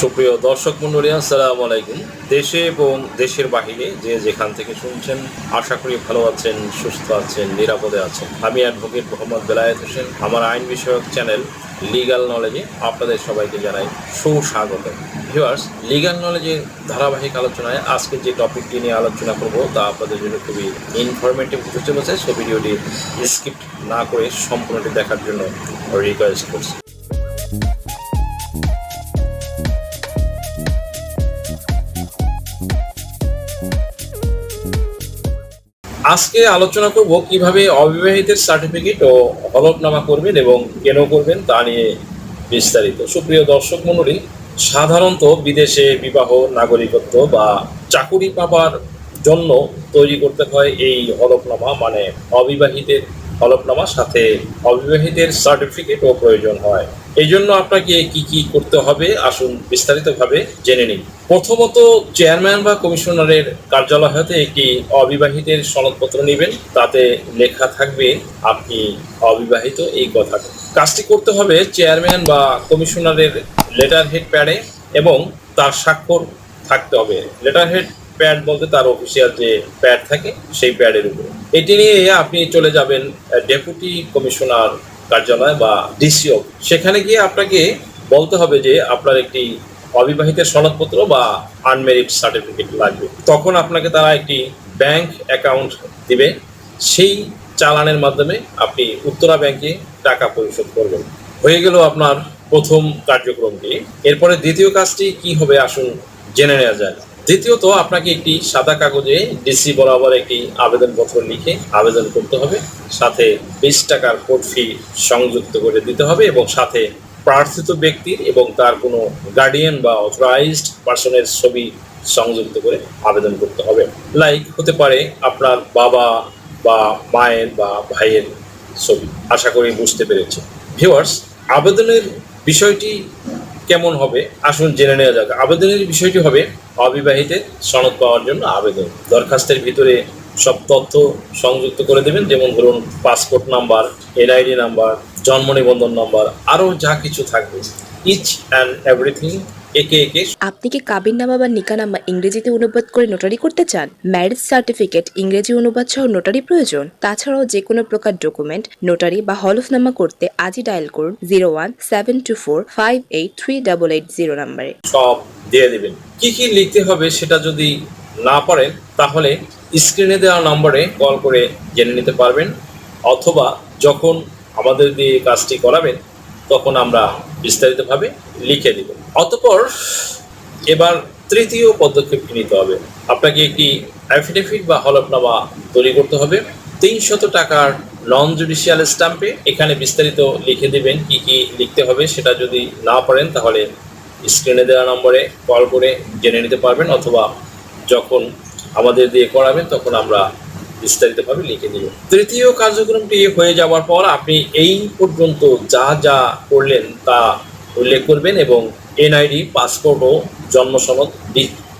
সুপ্রিয় দর্শক মন্ডলী আসসালামু আলাইকুম। দেশে এবং দেশের বাহিরে যে যেখান থেকে শুনছেন, আশা করি ভালো আছেন, সুস্থ আছেন, নিরাপদে আছেন। আমি অ্যাডভোকেট মোহাম্মদ বেলায়েত হোসেন। আমার আইন বিষয়ক চ্যানেল লিগ্যাল নলেজে আপনাদের সবাইকে জানাই সুস্বাগত ভিউয়ার্স লিগ্যাল নলেজের ধারাবাহিক আলোচনায় আজকে যে টপিকটি নিয়ে আলোচনা করব, তা আপনাদের জন্য খুবই ইনফরমেটিভ হতে চলেছে। সো ভিডিওটি স্কিপ না করে সম্পূর্ণটি দেখার জন্য রিকোয়েস্ট করছি। আজকে আলোচনা করব কীভাবে অবিবাহিতের সার্টিফিকেট ও হলফনামা করবেন এবং কেন করবেন তা নিয়ে বিস্তারিত। সুপ্রিয় দর্শক মণ্ডলী, সাধারণত বিদেশে বিবাহ, নাগরিকত্ব বা চাকুরি পাবার জন্য তৈরি করতে হয় এই হলফনামা মানে অবিবাহিতের হলফনামা সাথে অবিবাহিতের সার্টিফিকেটও প্রয়োজন হয়। এই জন্য আপনাকে কি কি করতে হবে আসুন বিস্তারিতভাবে জেনে নিন। প্রথমত চেয়ারম্যান বা কমিশনারের কার্যালয় হতে একটি অবিবাহিতের সনদপত্র নেবেন। তাতে লেখা থাকবে, আপনি অবিবাহিত এই কথাটা কাজটি করতে হবে চেয়ারম্যান বা কমিশনারের লেটার হেড প্যাডে এবং তার স্বাক্ষর থাকতে হবে। লেটার হেড প্যাড বলতে তার অফিসিয়াল যে প্যাড থাকে, সেই প্যাডের উপরে। এটি নিয়ে আপনি চলে যাবেন ডেপুটি কমিশনার কার্যালয় বা ডিসিও সেখানে গিয়ে আপনাকে বলতে হবে যে আপনার একটি অবিবাহিতের সনদপত্র বা আনমেরিড সার্টিফিকেট লাগবে। তখন আপনাকে তারা একটি ব্যাংক অ্যাকাউন্ট দিবে। সেই চালানের মাধ্যমে আপনি উত্তরা ব্যাংকে টাকা পরিশোধ করবেন। হয়ে গেল আপনার প্রথম কার্যক্রমটি। এরপরে দ্বিতীয় কাজটি কি হবে আসুন জেনে নেওয়া যায় দ্বিতীয়ত, আপনাকে একটি সাদা কাগজে ডিসি বরাবর একটি আবেদনপত্র লিখে আবেদন করতে হবে। সাথে বিশ টাকার কোর্ট ফি সংযুক্ত করে দিতে হবে এবং সাথে প্রার্থিত ব্যক্তির এবং তার কোনো গার্ডিয়ান বা অথরাইজড পার্সনের ছবি সংযুক্ত করে আবেদন করতে হবে। লাইক হতে পারে আপনার বাবা বা মায়ের বা ভাইয়ের ছবি। আশা করি বুঝতে পেরেছি ভিউয়ার্স, আবেদনের বিষয়টি কেমন হবে? আসুন জেনে নেওয়া যাক। আবেদনের বিষয়টি হবে অবিবাহিতের সনদ পাওয়ার জন্য আবেদন। দরখাস্তের ভিতরে সব তথ্য সংযুক্ত করে দেবেন। যেমন ধরুন পাসপোর্ট নাম্বার, এনআইডি নাম্বার, জন্ম নিবন্ধন নাম্বার, আরও যা কিছু থাকবে। ইচ অ্যান্ড এভরিথিং একে একে আপনি কি কাবিননামা বা নিকানামা ইংরেজিতে অনুবাদ করে নোটারি করতে চান? ম্যারেজ সার্টিফিকেট ইংরেজি অনুবাদ সহ নোটারি প্রয়োজন। তাছাড়াও যে কোনো প্রকার ডকুমেন্ট নোটারি বা হলফনামা করতে আজই ডায়াল করুন zero one seven two four five eight three double eight zero নাম্বারে সব দিয়ে দিবেন। কি কি লিখতে হবে সেটা যদি না পারেন তাহলে স্ক্রিনে দেওয়া নম্বরে কল করে জেনে নিতে পারবেন। অথবা যখন আমাদের দিয়ে কাজটি করাবেন তখন আমরা বিস্তারিতভাবে লিখে দেব। অতপর এবার তৃতীয় পদক্ষেপটি নিতে হবে? আপনাকে একটি অ্যাফিডেভিট বা হলফনামা তৈরি করতে হবে? তিনশত টাকার নন জুডিশিয়াল স্ট্যাম্পে এখানে বিস্তারিত লিখে দেবেন কি কি লিখতে হবে, সেটা যদি না পারেন তাহলে স্ক্রিনে দেওয়া নম্বরে কল করে জেনে নিতে পারবেন, অথবা যখন আমাদের দিয়ে করাবেন তখন আমরা বিস্তারিতভাবে লিখে দেব। তৃতীয় কার্যক্রমটি হয়ে যাওয়ার পর আপনি এই পর্যন্ত যা যা করলেন তা উল্লেখ করবেন এবং এনআইডি, পাসপোর্ট ও জন্ম সনদ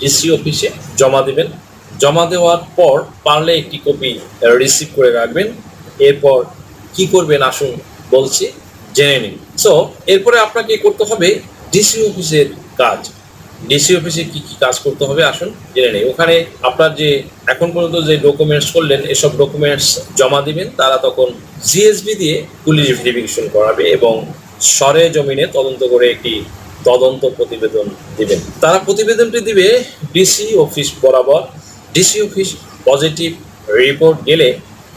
ডিসি অফিসে জমা দেবেন। জমা দেওয়ার পর পারলে একটি কপি রিসিভ করে রাখবেন। এরপর কি করবেন আসুন বলছি, জেনে নিন। সো এরপরে আপনাকে করতে হবে ডিসি অফিসের কাজ। ডিসি অফিসে কি কি কাজ করতে হবে আসুন জেনে নেই। ওখানে আপনার যে এখন পর্যন্ত যে ডকুমেন্টস করলেন, এসব ডকুমেন্টস জমা দিবেন। তারা তখন জিএসবি দিয়ে পুলিশ ভেরিফিকেশন করাবে এবং সরে জমিনে তদন্ত করে একটি তদন্ত প্রতিবেদন দিবেন। তারা প্রতিবেদনটি দিবে ডিসি অফিস বরাবর। ডিসি অফিস পজিটিভ রিপোর্ট গেলে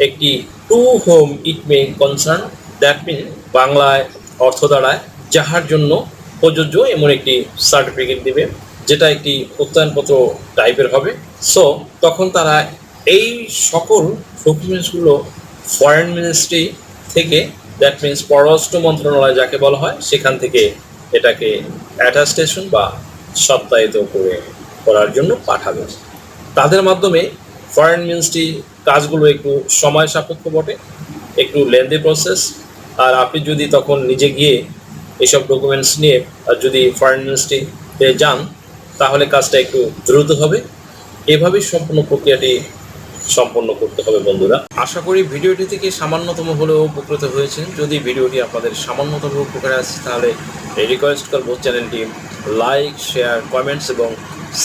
একটি to whom it may concern, that mean বাংলায় অর্থ দাঁড়ায়, যাহার জন্য প্রযোজ্য এমন একটি সার্টিফিকেট দিবে, যেটা একটি প্রত্যয়নপত্র টাইপের হবে। সো তখন তারা এই সকল ডকুমেন্টসগুলো ফরেন মিনিস্ট্রি থেকে দ্যাট মিন্স পররাষ্ট্র মন্ত্রণালয় যাকে বলা হয়, সেখান থেকে এটাকে অ্যাটাস্টেশন বা সত্যায়িত করে করার জন্য পাঠাবে। তাদের মাধ্যমে ফরেন মিনিস্ট্রি কাজগুলো একটু সময় সাপেক্ষ বটে, একটু লেন্দি প্রসেস আর আপনি যদি তখন নিজে গিয়ে এসব ডকুমেন্টস নিয়ে আর যদি ফরেন মিনিস্ট্রিতে যান, তাহলে কাজটা একটু দ্রুত হবে। এভাবেই সম্পূর্ণ প্রক্রিয়াটি সম্পন্ন করতে হবে বন্ধুরা। আশা করি ভিডিওটি থেকে সামান্যতম হলেও উপকৃত হয়েছেন। যদি ভিডিওটি আপনাদের সামান্যতম উপকারে আসছে তাহলে রিকোয়েস্ট করব চ্যানেলটি লাইক শেয়ার কমেন্টস এবং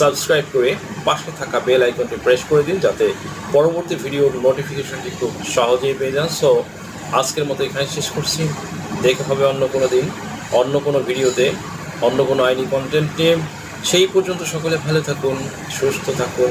সাবস্ক্রাইব করে পাশে থাকা বেল আইকনটি প্রেস করে দিন যাতে পরবর্তী ভিডিওর নোটিফিকেশনটি খুব সহজেই পেয়ে যান। সো আজকের মতো এখানে শেষ করছি। দেখা হবে অন্য কোনো দিন, অন্য কোনো ভিডিওতে অন্য কোনো আইনি কন্টেন্ট নিয়ে। সেই পর্যন্ত সকলে ভালো থাকুন, সুস্থ থাকুন।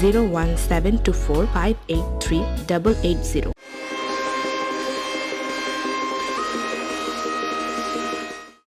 01724583880